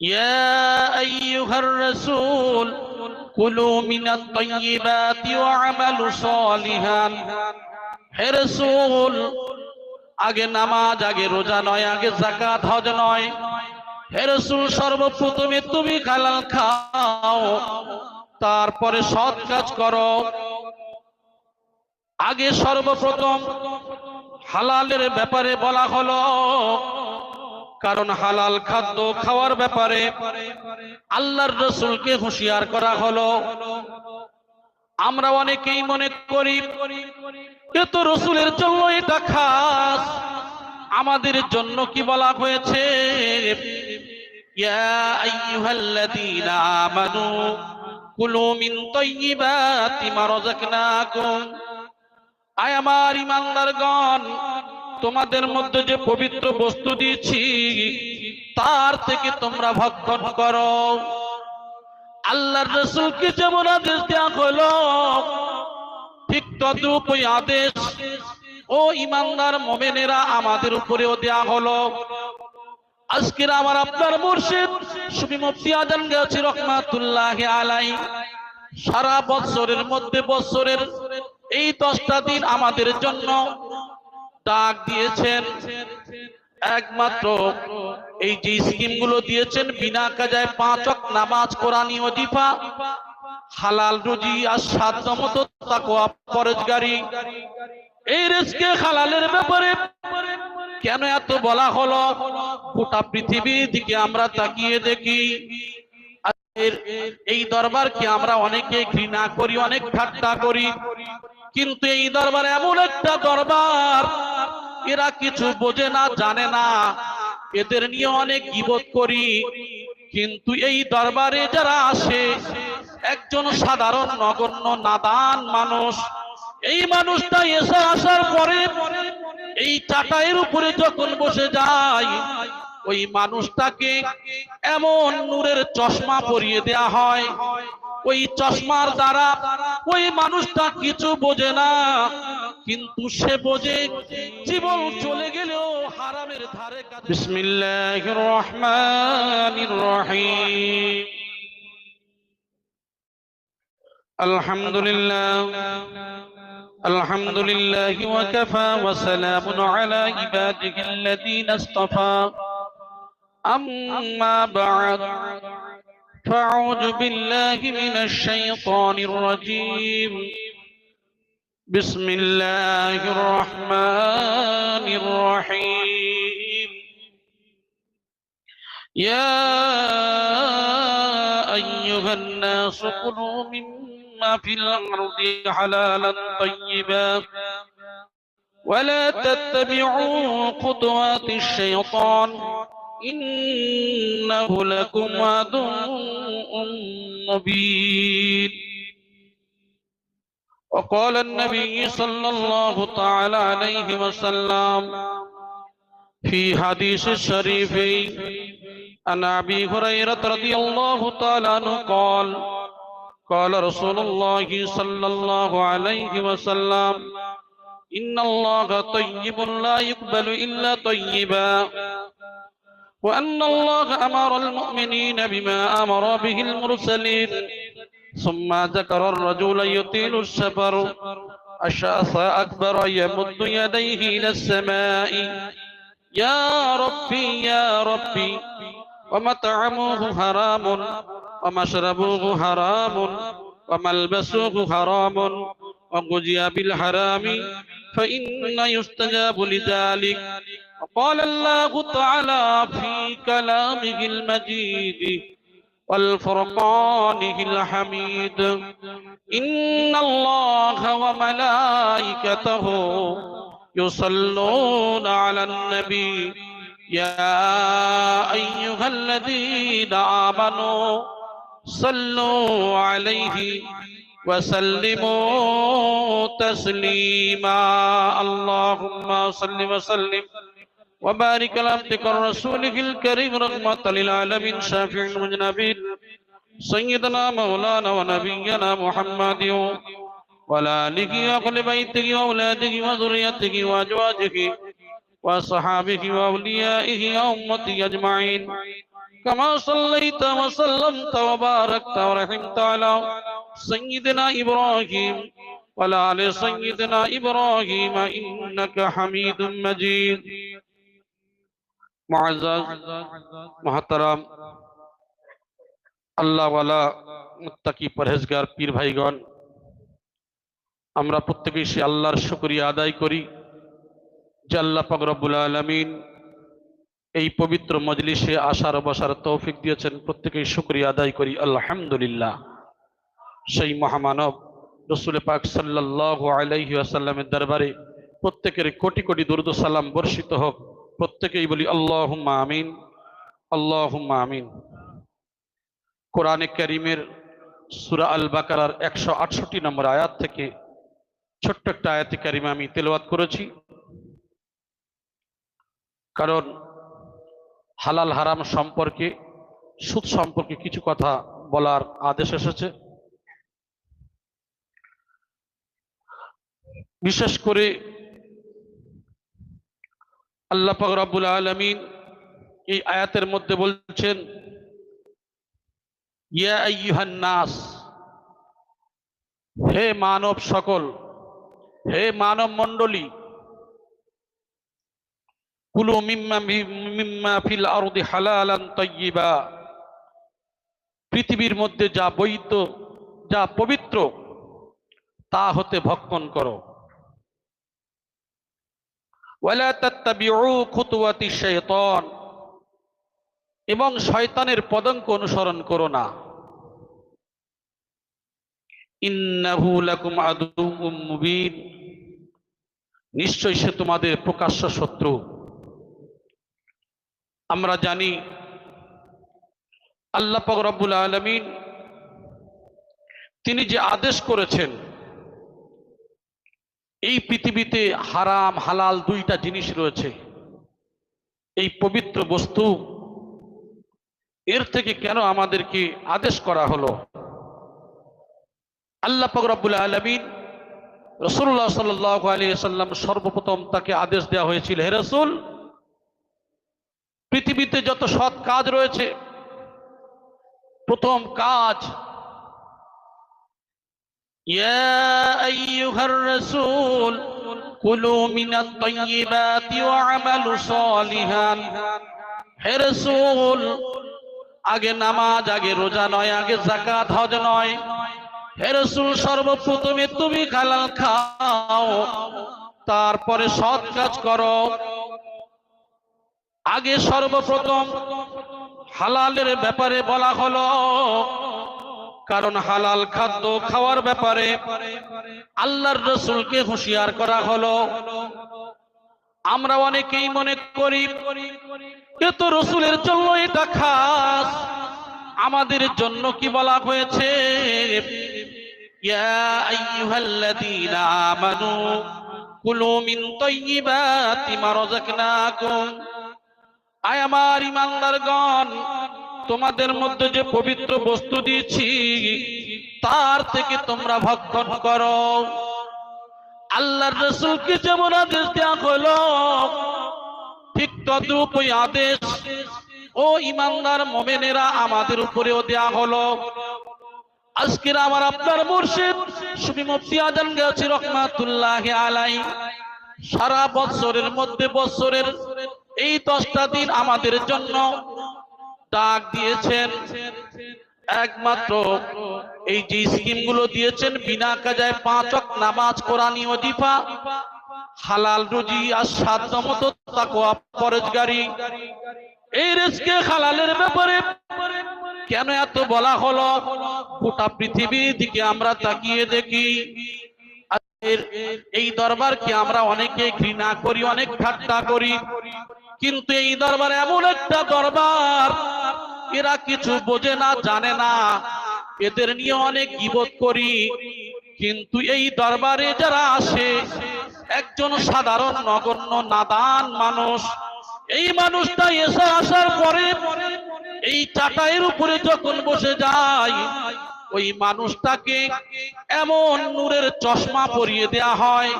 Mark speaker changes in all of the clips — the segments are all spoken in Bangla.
Speaker 1: يا أيها الرسول كلوا من الطيبات وعملوا صالحا হে রসুল আগে নামাজ আগে রোজা নয় আগে জাকাত হজ নয় হে রসুল সর্বপ্রথমে তুমি হালাল খাও তারপরে সৎ কাজ করো আগে সর্বপ্রথম হালালের ব্যাপারে বলা হলো কারণ হালাল খাদ্য খাওয়ার ব্যাপারে আল্লাহর রসুলকে হুঁশিয়ার করা হলো। আমরা অনেকেই মনে করি, এ তো রসুলের জন্য এটা খাস। আমাদের জন্য কি বলা হয়েছে? আয় আমার ইমানদারগণ তোমাদের মধ্যে যে পবিত্র বস্তু দিয়েছি, তার থেকে তোমরা ভক্ষণ করো। আল্লাহর রসুলকে যেমন আদেশ দেওয়া হলো, ঠিক তদ্রুপ ওই আদেশ। ও ইমানদার মোমেনেরা, আমাদের উপরেও দেয়া হলো। আজকের আমার আপনার মুর্শিদ সুবি মুফতি আজম গেছি রহমাতুল্লাহ আলাই। সারা বছরের মধ্যে বছরের এই দশটা দিন আমাদের জন্য ডাক দিয়েছেন। একমাত্র এই যে স্কিমগুলো দিয়েছেন, বিনা কাজায় পাঁচ ওয়াক্ত নামাজ কোরআনী ওজিফা, হালাল রুজি আর সাধ্য পরেজগারি। এই রেসকে হালালের ব্যাপারে কেন এত বলা হলো? গোটা পৃথিবীর দিকে আমরা তাকিয়ে দেখি। এই দরবারকে আমরা অনেকে ঘৃণা করি, অনেক ঠাট্টা করি। কিন্তু এই দরবার এমন একটা দরবার, এরা কিছু বোঝে না, জানে না। এদের নিয়ে অনেক গিবত করি। কিন্তু এই দরবারে যারা আসে, একজন সাধারণ নগণ্য, নাদান মানুষ, এই মানুষটা এসে আসার পরে এই চাটাইয়ের উপরে যখন বসে যায়, ওই মানুষটাকে এমন নূরের চশমা পরিয়ে দেয়া হয়। ওই চশমার দ্বারা ওই মানুষটা কিছু বোঝে না কিন্তু সে বোঝে জীবন চলে গেলেও হারামের ধারে কাছে বিসমিল্লাহির রহমানির রহিম আলহামদুলিল্লাহ الحمد لله وكفى وسلام على عباده الذين اصطفى أما بعد فأعوذ بالله من الشيطان الرجيم. بسم الله الرحمن الرحيم. يا أيها الناس كلوا مما في الأرض حلالا طيبا. ولا تتبعوا خطوات الشيطان. إنه لكم عدو مبين وقال النبي صلى الله تعالى عليه وسلم في حديث الشريف عن أبي هريرة رضي الله تعالى عنه قال قال رسول الله صلى الله عليه وسلم إن الله طيب لا يقبل إلا طيبا وأن الله أمر المؤمنين بما أمر به المرسلين. ثم ذكر الرجل يطيل السفر أشاث أكبر يمد يديه إلى السماء. يا ربي يا ربي ومطعمه حرام ومشربه حرام وملبسه حرام وغزي بالحرام فإن يستجاب لذلك وقال الله تعالى في كلامه المجيد والفرقانه الحميد إن الله وملائكته يصلون على النبي يا أيها الذين آمنوا صلوا عليه وسلموا تسليما. اللهم صل وسلم وبارك على عبدك رسولك الكريم رحمة للعالمين شافع المجنبين سيدنا مولانا ونبينا محمد وعلى آله وأهل بيته وأولاده وذريته وأزواجه وصحابه وأوليائه وأمته أجمعين. كما صليت وسلمت وباركت ورحمت على سيدنا إبراهيم وعلى آل سيدنا إبراهيم إنك حميد مجيد معزز محترم আল্লাহ ওয়ালা মুত্তাকি পরহেজগার পীর ভাইগণ আমরা প্রত্যেকেই সে আল্লাহর শুকরিয়া আদায় করি যে আল্লাহ পাক রব্বুল আলামিন এই পবিত্র মজলিসে আসার বসার তৌফিক দিয়েছেন প্রত্যেকেই শুকরিয়া আদায় করি আলহামদুলিল্লাহ সেই মহামানব রসুল পাক সাল্লাল্লাহু আলাইহি আসাল্লামের দরবারে প্রত্যেকের কোটি কোটি দুরুদ সালাম বর্ষিত হোক। প্রত্যেকেই বলি, আল্লাহুম্মা আমিন আল্লাহুম্মা আমিন। কোরআনে করিমের সুরা আল বাকারার একশো আটষট্টি নম্বর আয়াত থেকে ছোট্ট একটা আয়াতে কারিমে আমি তেলাওয়াত করেছি। কারণ হালাল হারাম সম্পর্কে, সুদ সম্পর্কে কিছু কথা বলার আদেশ এসেছে। বিশেষ করে আল্লাহ পাক আলামিন এই আয়াতের মধ্যে বলছেন, ইয়া নাস, হে মানব সকল, হে মানব মণ্ডলী, কুলু মিম্মা মিম্মা ফিল আরদি হালালান তাইয়্যিবা পৃথিবীর মধ্যে যা বৈধ, যা পবিত্র, তা হতে ভক্ষণ করো। শাইতান। এবং শয়তানের পদঙ্ক অনুসরণ করো না। নিশ্চয় সে তোমাদের প্রকাশ্য শত্রু। আমরা জানি, আল্লাহ পাক রব্বুল আলামিন তিনি যে আদেশ করেছেন এই পৃথিবীতে হারাম, হালাল দুইটা জিনিস রয়েছে। এই পবিত্র বস্তু, এর থেকে কেন আমাদেরকে আদেশ করা হলো? আল্লাহ পাক রব্বুল আলামিন রসুল্লাহ সাল্লাহ আলিয়া সাল্লাম সর্বপ্রথম তাকে আদেশ দেওয়া হয়েছিল, হে রসুল, পৃথিবীতে যত সৎ কাজ রয়েছে, প্রথম কাজ يا أيها الرسول كلوا من الطيبات واعملوا صالحا হে রসুল আগে নামাজ আগে রোজা নয় আগে জাকাত হজ নয় হে রসুল সর্বপ্রথমে তুমি খালাল খাও তারপরে সৎ কাজ করো আগে সর্বপ্রথম হালালের ব্যাপারে বলা হলো কারণ হালাল খাদ্য খাওয়ার ব্যাপারে আল্লাহর রসুলকে হুঁশিয়ার করা হলো। আমরা অনেকেই মনে করি, এ তো রসুলের জন্য এটা খাস। আমাদের জন্য কি বলা হয়েছে? আমার ইমানদারগণ তোমাদের মধ্যে যে পবিত্র বস্তু দিয়েছি, তার থেকে তোমরা ভক্ষণ করো। আল্লাহর রসুলকে যেমন আদেশ দেওয়া হলো, ঠিক তদ্রূপ ওই আদেশ। ও ইমানদার মোমেনেরা, আমাদের উপরেও দেয়া হলো। আজকের আমার আপনার মুর্শিদ সুবি মুফতি আজম গেছি রহমাতুল্লাহ আলাই সারা বছরের মধ্যে বছরের এই দশটা দিন আমাদের জন্য ডাক দিয়েছেন। একমাত্র এই যে স্কিমগুলো দিয়েছেন, বিনা কাজায় পাঁচ ওয়াক্ত নামাজ কোরআনী ওজিফা, হালাল রুজি আর সাধ্য মতো পরেজগারি। এই রেজকে হালালের ব্যাপারে কেন এত বলা হলো? গোটা পৃথিবীর দিকে আমরা তাকিয়ে দেখি। এই দরবারকে আমরা অনেকে ঘৃণা করি, অনেক ঠাট্টা করি। কিন্তু এই দরবার এমন একটা দরবার, এরা কিছু বোঝে না, জানে না। এদের নিয়ে অনেক গিবত করি। কিন্তু এই দরবারে যারা আসে, একজন সাধারণ নগণ্য, নাদান মানুষ। এই মানুষটা এসে আসার পরে, এই চাটাইয়ের উপরে যখন বসে যায়, ওই মানুষটাকে এমন নূরের চশমা পরিয়ে দেয়া হয়।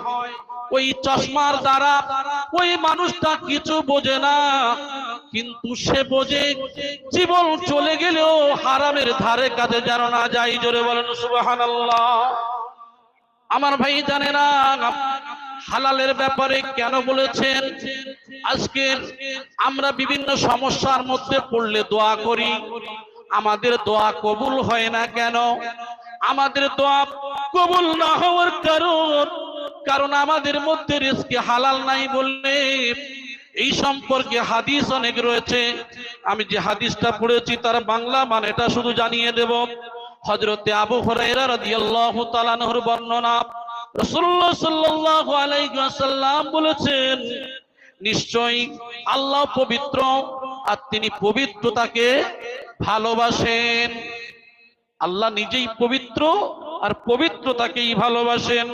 Speaker 1: ওই চশমার দ্বারা ওই মানুষটা কিছু বোঝে না। কিন্তু সে বোঝে, জীবন চলে গেলেও হারামের ধারে কাছে যেন না যাই জোরে বলেন, সুবহানাল্লাহ। আমার ভাই জানে না হালালের ব্যাপারে কেন বলেছেন? আজকে আমরা বিভিন্ন সমস্যার মধ্যে পড়লে দোয়া করি। আমাদের দোয়া কবুল হয় না কেন? আমাদের দোয়া কবুল না হওয়ার কারণ কারণ আমাদের মধ্যে রিস্কে হালাল নাই বললে এই সম্পর্কে হাদিস অনেক রয়েছে। আমি যে হাদিসটা পড়েছি তার বাংলা মান এটা শুধু জানিয়ে দেব। হজরতে আবু তাআলা বর্ণনা, রাসূলুল্লাহ বলেছেন, নিশ্চয়ই আল্লাহ পবিত্র আর তিনি পবিত্রতাকে ভালোবাসেন। আল্লাহ নিজেই পবিত্র আর পবিত্রতাকেই ভালোবাসেন।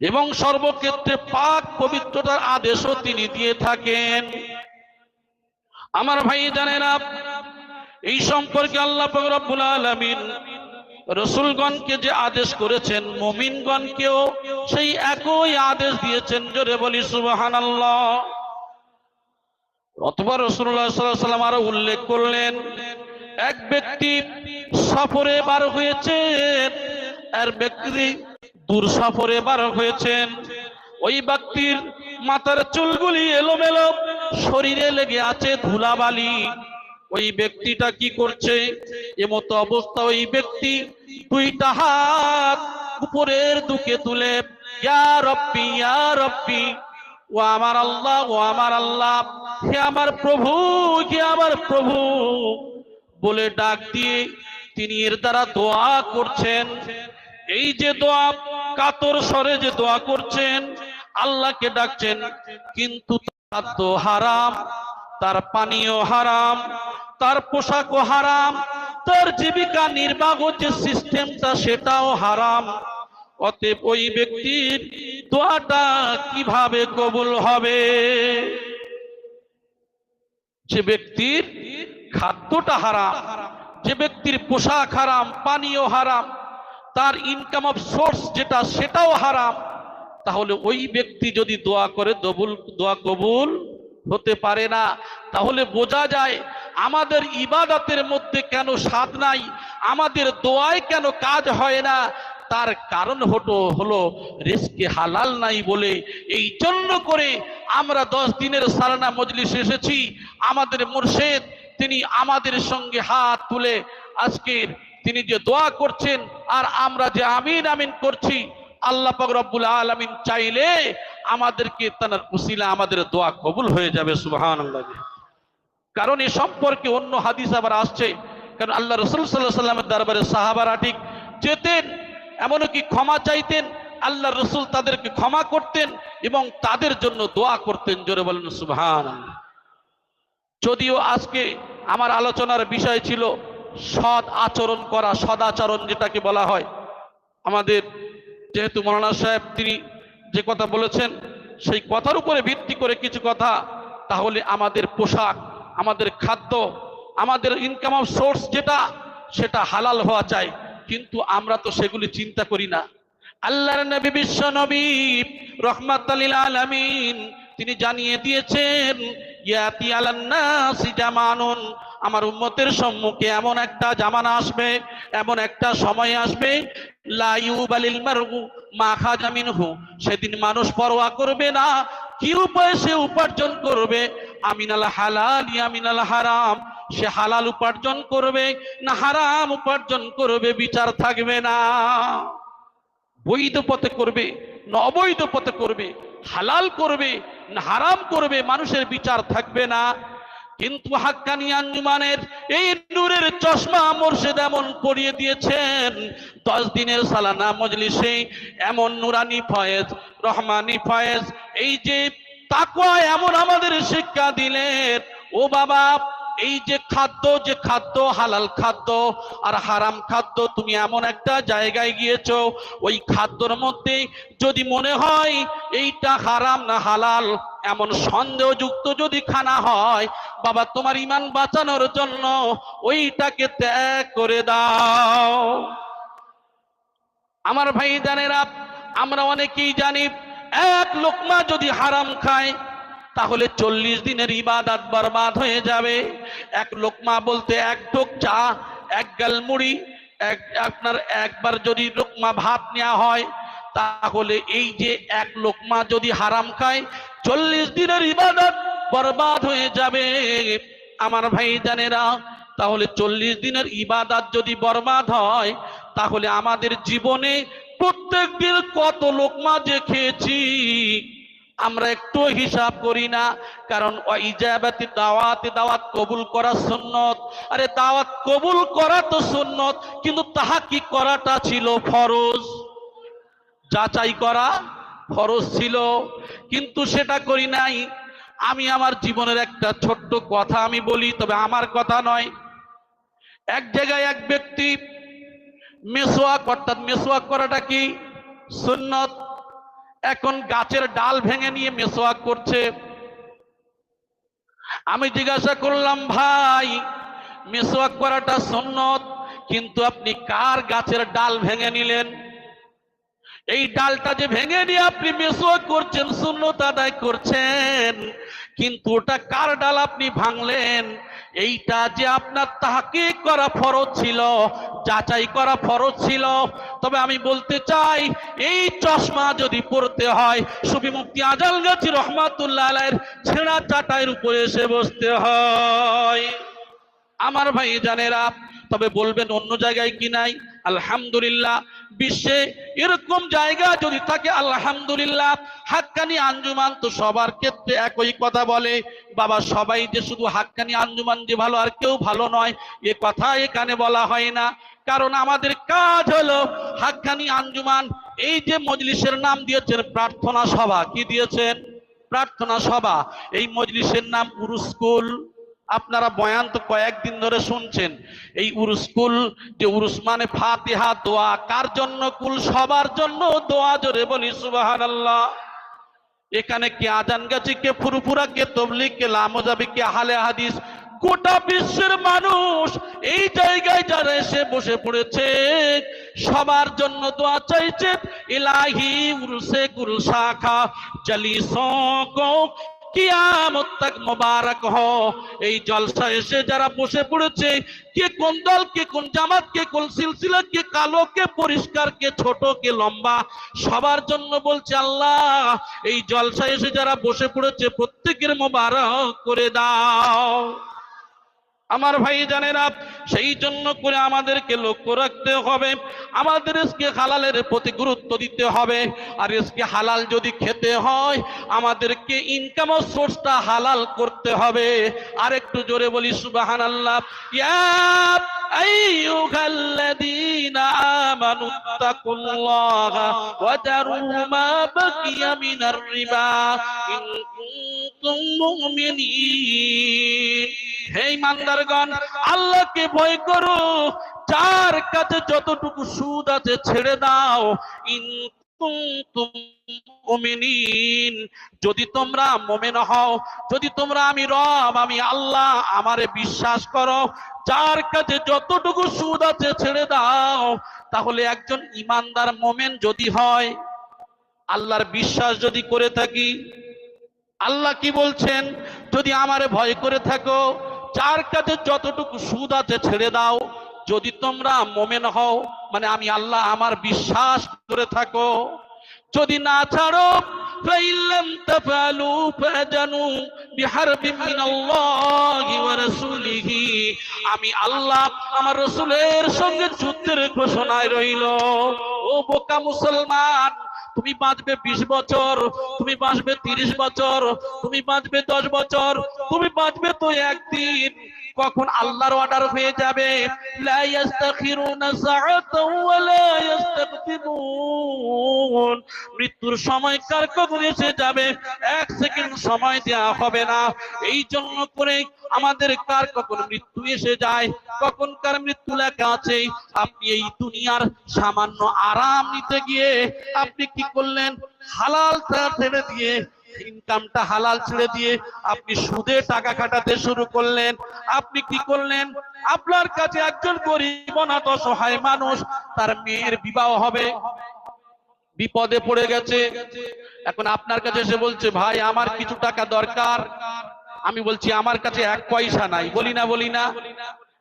Speaker 1: এবং সর্বক্ষেত্রে পাক পবিত্রতার আদেশও তিনি দিয়ে থাকেন। আমার ভাই জানেন এই সম্পর্কে আল্লাহ রব্বুল আলামিন রসুলগণকে যে আদেশ করেছেন, মমিনগণকেও সেই একই আদেশ দিয়েছেন জোরে বলি সুবাহান আল্লাহ অথবা রসুল্লাহ সাল্লাহ সাল্লাম আরও উল্লেখ করলেন, এক ব্যক্তি সফরে বার হয়েছেন, আর ব্যক্তি দূর সফরে বার হয়েছেন ওই ব্যক্তির মাথার চুলগুলি এলোমেলো, শরীরে লেগে আছে ধুলাবালি। ওই ব্যক্তিটা কি করছে? এমতো অবস্থা ওই ব্যক্তি দুইটা হাত উপরের দুকে তুলে ইয়া রব্বি, ও আমার আল্লাহ, ও আমার আল্লাহ, হে আমার প্রভু, হে আমার প্রভু। বলে ডাক দিয়ে তিনি এর দ্বারা দোয়া করছেন। এই যে দোয়া কাতর স্বরে যে দোয়া করছেন, আল্লাহকে ডাকছেন, কিন্তু তো হারাম, তার পানীয় হারাম, তার পোশাকও হারাম, তার জীবিকা নির্বাহ যে সিস্টেমটা সেটাও হারাম। অতএব ওই ব্যক্তির দোয়াটা কীভাবে কবুল হবে? যে ব্যক্তির খাদ্যটা হারাম, যে ব্যক্তির পোশাক হারাম, পানীয় হারাম তার ইনকাম অফ সোর্স যেটা, সেটাও হারাম। তাহলে ওই ব্যক্তি যদি দোয়া করে, দবুল, দোয়া কবুল হতে পারে না। তাহলে বোঝা যায়, আমাদের ইবাদতের মধ্যে কেন স্বাদ নাই, আমাদের দোয়ায় কেন কাজ হয় না। তার কারণ হতো হলো রিস্কে হালাল নাই বলে। এই জন্য করে আমরা দশ দিনের সারানা মজলিস এসেছি। আমাদের মুর্শেদ, তিনি আমাদের সঙ্গে হাত তুলে আজকের তিনি যে দোয়া করছেন, আর আমরা যে আমিন আমিন করছি, আল্লাহ পাক রব্বুল আলামিন চাইলে আমাদেরকে তার উসিলা আমাদের দোয়া কবুল হয়ে যাবে, সুবহানাল্লাহ। কারণ এ সম্পর্কে অন্য হাদিস আবার আসছে, কারণ আল্লাহ রসুল সাল্লাহ সাল্লামের দরবারে সাহাবারা ঠিক যেতেন, এমনকি ক্ষমা চাইতেন আল্লাহ রসুল তাদেরকে ক্ষমা করতেন এবং তাদের জন্য দোয়া করতেন, জোরে বলেন সুবহান যদিও আজকে আমার আলোচনার বিষয় ছিল সৎ আচরণ করা সদাচরণ যেটাকে বলা হয়। আমাদের যেহেতু মৌলানা সাহেব, তিনি যে কথা বলেছেন, সেই কথার উপরে ভিত্তি করে কিছু কথা, তাহলে আমাদের পোশাক, আমাদের খাদ্য, আমাদের ইনকাম অফ সোর্স যেটা, সেটা হালাল হওয়া চাই। কিন্তু আমরা তো সেগুলি চিন্তা করি না। আল্লাহর নবী বিশ্ব নবী রহমাত আলামিন তিনি জানিয়ে দিয়েছেন আমার উম্মতের সম্মুখে এমন একটা জামানা আসবে, এমন একটা সময় আসবে, লা ইউবালিল মারউ মা খাজা মিনহু, সেদিন মানুষ পরোয়া করবে না, কি উপায়ে সে উপার্জন করবে? আমিনাল হালাল আমিনাল হারাম, সে হালাল উপার্জন করবে না হারাম উপার্জন করবে, বিচার থাকবে না। বৈধ পথে করবে না অবৈধ পথে করবে হালাল করবে, না হারাম করবে, মানুষের বিচার থাকবে না। কিন্তু হাক্কানি আঞ্জুমানের এই নূরের চশমা মোর্শেদ এমন পরিয়ে দিয়েছেন, দশ দিনের সালানা মজলিসে এমন নুরানি ফয়েজ, রহমানি ফয়েজ, এই যে তাকুয়া এমন আমাদের শিক্ষা দিলেন, ও বাবা এই যে খাদ্য যে খাদ্য, হালাল খাদ্য আর হারাম খাদ্য তুমি এমন একটা জায়গায় গিয়েছো, ওই খাদ্যর মধ্যে যদি মনে হয় এইটা হারাম না হালাল, এমন সন্দেহযুক্ত যদি খানা হয়, বাবা তোমার ইমান বাঁচানোর জন্য ওইটাকে ত্যাগ করে দাও। আমার ভাই জানেরা আমরা অনেকেই জানি, এক লোকমা যদি হারাম খায় তাহলে চল্লিশ দিনের ইবাদত বরবাদ হয়ে যাবে। এক লোকমা বলতে এক ঢোক চা, এক গাল মুড়ি, এক, আপনার একবার যদি লোকমা ভাত নেওয়া হয়, তাহলে এই যে এক লোকমা যদি হারাম খায়, চল্লিশ দিনের ইবাদত বরবাদ হয়ে যাবে। আমার ভাই জানেরা, তাহলে চল্লিশ দিনের ইবাদত যদি বরবাদ হয়, তাহলে আমাদের জীবনে প্রত্যেক দিন কত লোকমা যে খেয়েছি। আমরা একটু হিসাব করি না, কারণ ইজাবাতি দাওয়াত দাওয়াত কবুল করা সুন্নত। আরে দাওয়াত কবুল করা তো সুন্নত, কিন্তু তাহা কি করাটা ছিল ফরজ? যাচাই করা ফরজ ছিল, কিন্তু সেটা করি নাই। আমি আমার জীবনের একটা ছোট্ট কথা আমি বলি, তবে আমার কথা নয়। এক জায়গায় এক ব্যক্তি মেসোয়াক, অর্থাৎ মেসোয়াক করাটা কি? সুন্নত। এখন গাছের ডাল ভেঙে নিয়ে মেসোয়াক করছে। আমি জিজ্ঞাসা করলাম, ভাই, মেসোয়াক করাটা সুন্নত, কিন্তু আপনি কার গাছের ডাল ভেঙে নিলেন? এই ডালটা যে ভেঙে নিয়ে আপনি মেসোয়াক করছেন, সুন্নত আদায় করছেন, কিন্তু ওটা কার ডাল আপনি ভাঙলেন? এইটা যে আপনার তাহাকে করা ফরজ ছিল, যাচাই করা ফরজ ছিল। তবে আমি বলতে চাই, এই চশমা যদি পড়তে হয়, সুফি মুক্তি আজাল গাছি রহমাতুল্লাহ ছেঁড়া চাটাইয়ের উপরে এসে বসতে হয়। আমার ভাই জানেরা, তবে বলবেন অন্য জায়গায় কি নাই? আলহামদুলিল্লাহ, বিশ্বে এরকম জায়গা যদি থাকে, আলহামদুলিল্লাহ, হাক্কানি আঞ্জুমান তো সবার ক্ষেত্রে একই কথা বলে, বাবা সবাই যে শুধু হাক্কানি আঞ্জুমান যে ভালো আর কেউ ভালো নয়, এ কথা এখানে বলা হয় না। কারণ আমাদের কাজ হলো হাক্কানি আঞ্জুমান, এই যে মজলিসের নাম দিয়েছেন প্রার্থনা সভা, কি দিয়েছেন? প্রার্থনা সভা, এই মজলিসের নাম উরুস্কুল আপনারা বয়ান তো কয়েকদিন ধরে শুনছেন, এই উরুস্কুল যে উরুস মানে ফাতিহা, দোয়া কার জন্য? কুল সবার জন্য, দোয়া জোরে বলি সুবাহান আল্লাহ এখানে কে আজান গেছে, কে ফুরফুরা, কে তবলিগ, কে লামোজাবি, কে হালে হাদিস, গোটা বিশ্বের মানুষ এই জায়গায় যারা এসে বসে পড়েছে, সবার জন্য দোয়া চাইছে, ইলাহি উরসে কুল শাখা, জলিসোं को কিয়ামত তাক মোবারক হ। এই জলসা এসে যারা বসে পড়েছে, কে কোন দল, কে কোন জামাত, কে কোন সিলসিলা, কে কালো, কে পরিষ্কার, কে ছোট, কে লম্বা, সবার জন্য বলছে আল্লাহ, এই জলসা এসে যারা বসে পড়েছে, প্রত্যেকের মোবারক করে দাও। আমার ভাই জানেরা সেই জন্য করে আমাদেরকে লক্ষ্য রাখতে হবে আমাদের এসকে হালালের প্রতি গুরুত্ব দিতে হবে আর এসকে হালাল যদি খেতে হয় আমাদেরকে ইনকাম সোর্সটা হালাল করতে হবে আর একটু জোরে বলি সুবাহান আল্লাহ أيها الذين آمنوا اتقوا الله وذروا ما بقي من الربا إن كنتم مؤمنين হে ইমানদারগণ আল্লাহকে ভয় করো। যার কাছে যতটুকু সুদ আছে, ছেড়ে দাও। যদি তোমরা মোমেন হও, যদি তোমরা আমি রব, আমি আল্লাহ, আমারে বিশ্বাস করো। যার কাছে যতটুকু সুদ আছে, ছেড়ে দাও। তাহলে একজন ইমানদার মোমেন যদি হয়, আল্লাহর বিশ্বাস যদি করে থাকি আল্লাহ কি বলছেন? যদি আমারে ভয় করে থাকো, যার কাছে যতটুকু সুদ আছে ছেড়ে দাও। যদি তোমরা মোমেন হও মানে আমি আল্লাহ আমার বিশ্বাস করে থাকো। যদি না ছাড়ো فإن لم تفعلوا فأذنوا بحرب من الله ورسوله আমি আল্লাহ আমার রসুলের সঙ্গে যুদ্ধের ঘোষণায় রইল ও বোকা মুসলমান তুমি বাঁচবে বিশ বছর তুমি বাঁচবে তিরিশ বছর তুমি বাঁচবে দশ বছর তুমি বাঁচবে তো একদিন কখন আল্লাহর অর্ডার হয়ে যাবে? মৃত্যুর সময় কার কখন এসে যাবে? এক সেকেন্ড সময় দেওয়া হবে না। এই জন্য করে আমাদের কার কখন মৃত্যু এসে যায়? কখন কার মৃত্যু লেখা আছে? আপনি এই দুনিয়ার সামান্য আরাম নিতে গিয়ে আপনি কি করলেন? হালাল ছেড়ে দিয়ে ইনকামটা হালাল ছেড়ে দিয়ে আপনি সুদে টাকা কাটাতে শুরু করলেন। আপনি কি করলেন? আপনার কাছে একজন গরিব, অনাথ মানুষ, তার মেয়ের বিবাহ হবে। বিপদে পড়ে গেছে। এখন আপনার কাছে এসে বলছে, ভাই, আমার কিছু টাকা দরকার। আমি বলছি, আমার কাছে এক পয়সা নাই। বলি না বলি না।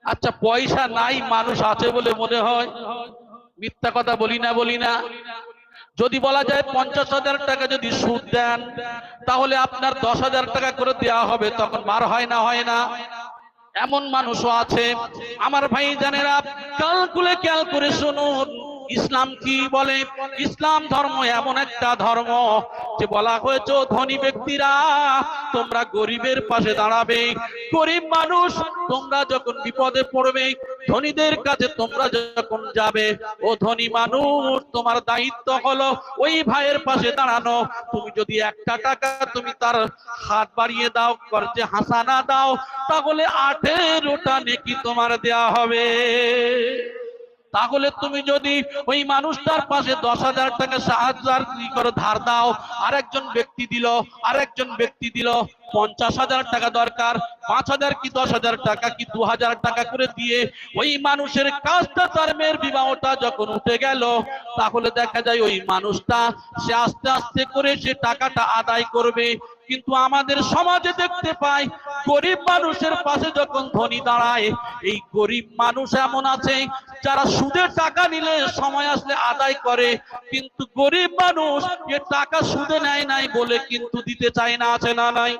Speaker 1: আচ্ছা পয়সা নাই, মানুষ আছে বলে মনে হয়। মিথ্যা কথা বলি না বলি না। যদি বলা যায় পঞ্চাশ হাজার টাকা যদি সুদ দেন, তাহলে আপনার দশ হাজার টাকা করে দেওয়া হবে, তখন মার হয় না হয় না। এমন মানুষও আছে। আমার ভাই জানেরা ক্যালকুলে ক্যালকুলে করে শুনুন। ইসলাম কি বলে? ইসলাম ধর্ম এমন একটা ধর্ম যে বলা হয়েছে, ধনী ব্যক্তিরা, তোমরা গরিবের পাশে দাঁড়াবে। গরিব মানুষ, তোমরা যখন বিপদে পড়বে, ধনীদের কাছে তোমরা যখন যাবে, ও ধনী মানুষ, তোমার দায়িত্ব হলো ওই ভাইয়ের পাশে দাঁড়ানো। তুমি যদি একটা টাকা তুমি তার হাত বাড়িয়ে দাও করছে হাসানা দাও, তাহলে আঠেরোটা নেকি তোমার দেয়া হবে। তাহলে তুমি যদি ওই মানুষটার পাশে দশ হাজার টাকা সাহায্য করে ধার দাও, আরেকজন ব্যক্তি দিল, আরেকজন ব্যক্তি দিল, পঞ্চাশ হাজার টাকা দরকার, পাঁচ হাজার কি দশ হাজার টাকা কি দু হাজার টাকা করে দিয়ে ওই মানুষের কাজটা তার মেয়ের বিবাহটা যখন উঠে গেল, তাহলে দেখা যায় ওই মানুষটা সে আস্তে আস্তে করে সে টাকাটা আদায় করবে। কিন্তু আমাদের সমাজে দেখতে পাই, গরিব মানুষের পাশে যখন ধনী দাঁড়ায়, এই গরিব মানুষ এমন আছে, যারা সুদের টাকা নিলে সময় আসলে আদায় করে, কিন্তু গরিব মানুষ এ টাকা সুদে নেয় নাই বলে কিন্তু দিতে চায় না, আছে না নাই?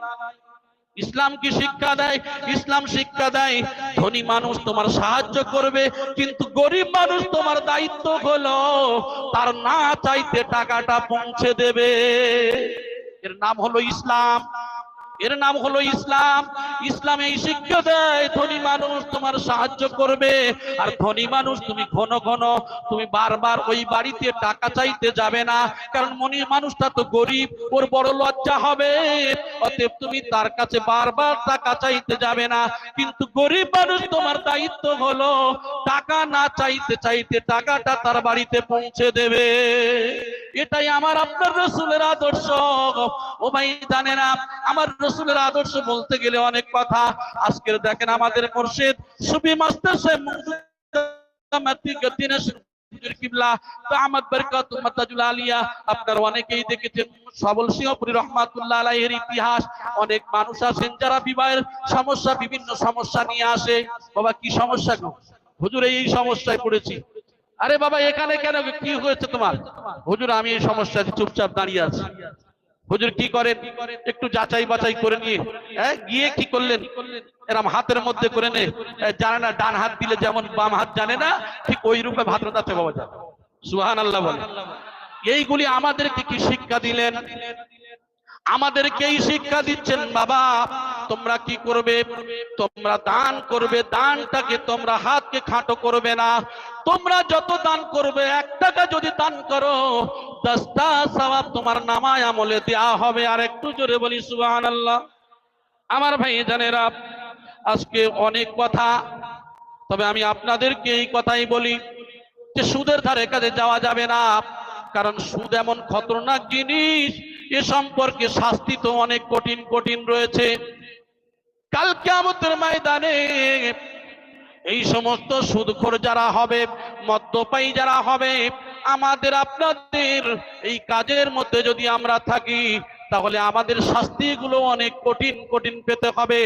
Speaker 1: ইসলাম কি শিক্ষা দেয়? ইসলাম শিক্ষা দেয়, ধনী মানুষ তোমার সাহায্য করবে, কিন্তু গরিব মানুষ তোমার দায়িত্ব হলো, তার না চাইতে টাকাটা পৌঁছে দেবে। এর নাম হলো ইসলাম। এর নাম হলো ইসলাম। ইসলাম শিক্ষা দেয় ধনী মানুষ তোমার সাহায্য করবে। আর ধনী মানুষ তুমি ঘন ঘন, তুমি বারবার ওই বাড়িতে টাকা চাইতে যাবে না। কারণ মনি মানুষটা তো গরিব, ওর বড় লজ্জা হবে। অতএব তুমি তার কাছে বারবার টাকা চাইতে যাবে না। কিন্তু গরিব মানুষ তোমার দায়িত্ব হলো টাকা না চাইতে চাইতে টাকাটা তার বাড়িতে পৌঁছে দেবে। এটাই আমার, আপনার রসুলের আদর্শ। ও ভাই জানে না আমার রসুলের আদর্শ বলতে গেলে অনেক কথা। আজকের দেখেন আমাদের মুর্শিদ সুবি মাস্টার সাহেব আপনারা অনেকেই দেখেছেন, সবল সিংহপুরী রহমাতুল্লাহ ইতিহাস। অনেক মানুষ আছেন যারা বিবাহের সমস্যা, বিভিন্ন সমস্যা নিয়ে আসে। বাবা, কি সমস্যা হুজুর, এই সমস্যায় পড়েছি। আরে বাবা, এখানে কেন, কি হয়েছে তোমার? হুজুর, আমি এই সমস্যা চুপচাপ দাঁড়িয়ে আছি। হুজুর, কি করেন? একটু যাচাই বাছাই করে নিয়ে হ্যাঁ গিয়ে কি করলেন? এরম হাতের মধ্যে করে নে। জানে না, ডান হাত দিলে যেমন বাম হাত জানে না, ঠিক ওই রূপে ভাদ্রতাতে বাবা যাবে সুহান আল্লাহ বলে। এইগুলি আমাদেরকে কি শিক্ষা দিলেন? আমাদেরকেই শিক্ষা দিচ্ছেন বাবা। তোমরা কি করবে? তোমরা দান করবে, দানটাকে তোমরা হাতকে খাটো করবে না। তোমরা যত দান করবে, এক টাকা যদি দান করো, দশটা সবাব তোমার নামায় আমলে দেওয়া হবে। আর একটু জোরে বলি সুবাহান আল্লাহ আমার ভাই জানেরা আজকে অনেক কথা, তবে আমি আপনাদেরকে এই কথাই বলি যে সুদের ধারে কাজে যাওয়া যাবে না। কারণ সুদ এমন খতরনাক জিনিস এ সম্পর্কে শাস্তি তো অনেক কঠিন কঠিন রয়েছে। কালকে আমাদের ময়দানে এই সমস্ত সুদখোর যারা হবে মদ্যপাই যারা হবে, আমাদের আপনাদের এই কাজের মধ্যে যদি আমরা থাকি তাহলে আমাদের শাস্তিগুলো অনেক কঠিন কঠিন পেতে হবে।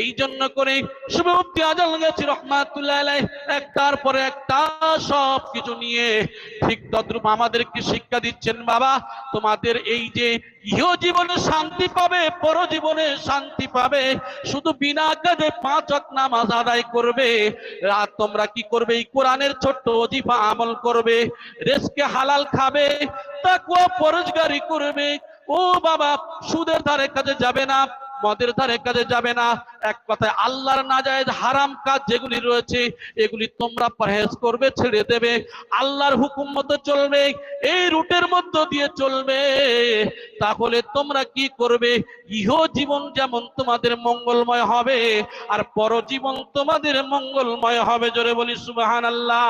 Speaker 1: এই জন্য করে শুভমুক্তি আজল গেছি রহমাতুল্লাহ একটা সব কিছু নিয়ে ঠিক তদ্রুপ শিক্ষা দিচ্ছেন বাবা, তোমাদের এই যে ইহ জীবনে শান্তি পাবে পর জীবনে শান্তি পাবে, শুধু বিনা কাজে পাঁচ নামাজ আদায় করবে। আর তোমরা কি করবে? এই কোরআনের ছোট্ট অজিফা আমল করবে রেসকে হালাল খাবে তাকুয়া পরজগারি করবে ও বাবা, সুদের ধারে কাজে যাবে না, মদের ধারে কাজে যাবে না। এক কথায় আল্লাহর নাজায়েজ হারাম কাজ যেগুলি রয়েছে, এগুলি তোমরা পরহেজ করবে, ছেড়ে দেবে। আল্লাহর হুকুম মতো চলবে, এই রুটের মধ্য দিয়ে চলবে। তাহলে তোমরা কি করবে? ইহ জীবন যেমন তোমাদের মঙ্গলময় হবে, আর পরজীবন তোমাদের মঙ্গলময় হবে, জোরে বলি সুবাহান আল্লাহ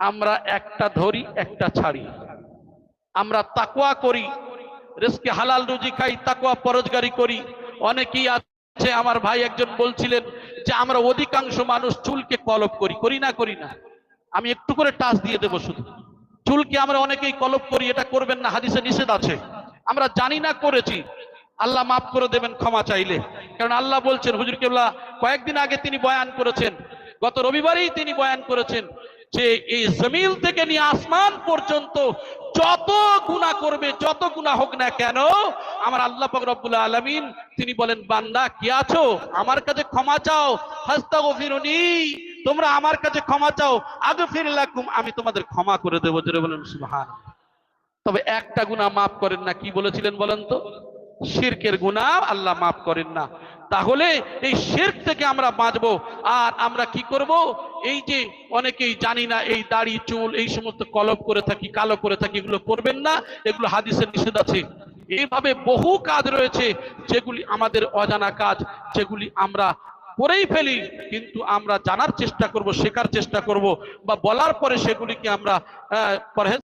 Speaker 1: আমরা একটা ধরি, একটা ছাড়ি। আমরা তাকুয়া করি রেসকে হালাল রুজি খাই তাকুয়া পরজগারি করি। অনেকেই আছে, আমার ভাই একজন বলছিলেন যে, আমরা অধিকাংশ মানুষ চুলকে কলপ করি। করি না করি না। আমি একটু করে টাচ দিয়ে দেবো শুধু। চুলকে আমরা অনেকেই কলপ করি, এটা করবেন না, হাদিসে নিষেধ আছে। আমরা জানি না করেছি। আল্লাহ মাফ করে দেবেন, ক্ষমা চাইলে। কারণ আল্লাহ বলছেন, হুজুর কেবলা, কয়েকদিন আগে তিনি বয়ান করেছেন। গত রবিবারেই তিনি বয়ান করেছেন যে এই জমিল থেকে নিয়ে আসমান পর্যন্ত যত গুণা করবে, যত গুণা হোক না কেন, আমার আল্লাহ রব্বুল আলামিন, তিনি বলেন, বান্দা, কি আছো? আমার কাছে ক্ষমা চাও। হাস্তা হাস্তাগফিরুনি তোমরা আমার কাছে ক্ষমা চাও। আগফির লাকুম, আমি তোমাদের ক্ষমা করে দেবো। জোরে বলেন, সুবহানাল্লাহ। তবে একটা গুনাহ মাফ করেন না, কি বলেছিলেন বলেন তো? শিরকের গুনাহ আল্লাহ মাফ করেন না। তাহলে এই শিরক থেকে আমরা বাঁচবো। আর আমরা কি করব? এই যে অনেকেই জানি না, এই দাড়ি, চুল, এই সমস্ত কলপ করে থাকি, কালো করে থাকি, এগুলো করবেন না, এগুলো হাদিসের নিষেধ আছে। এইভাবে বহু কাজ রয়েছে, যেগুলি আমাদের অজানা কাজ, যেগুলি আমরা করেই ফেলি, কিন্তু আমরা জানার চেষ্টা করব, শেখার চেষ্টা করব, বা বলার পরে সেগুলিকে আমরা পরহেজ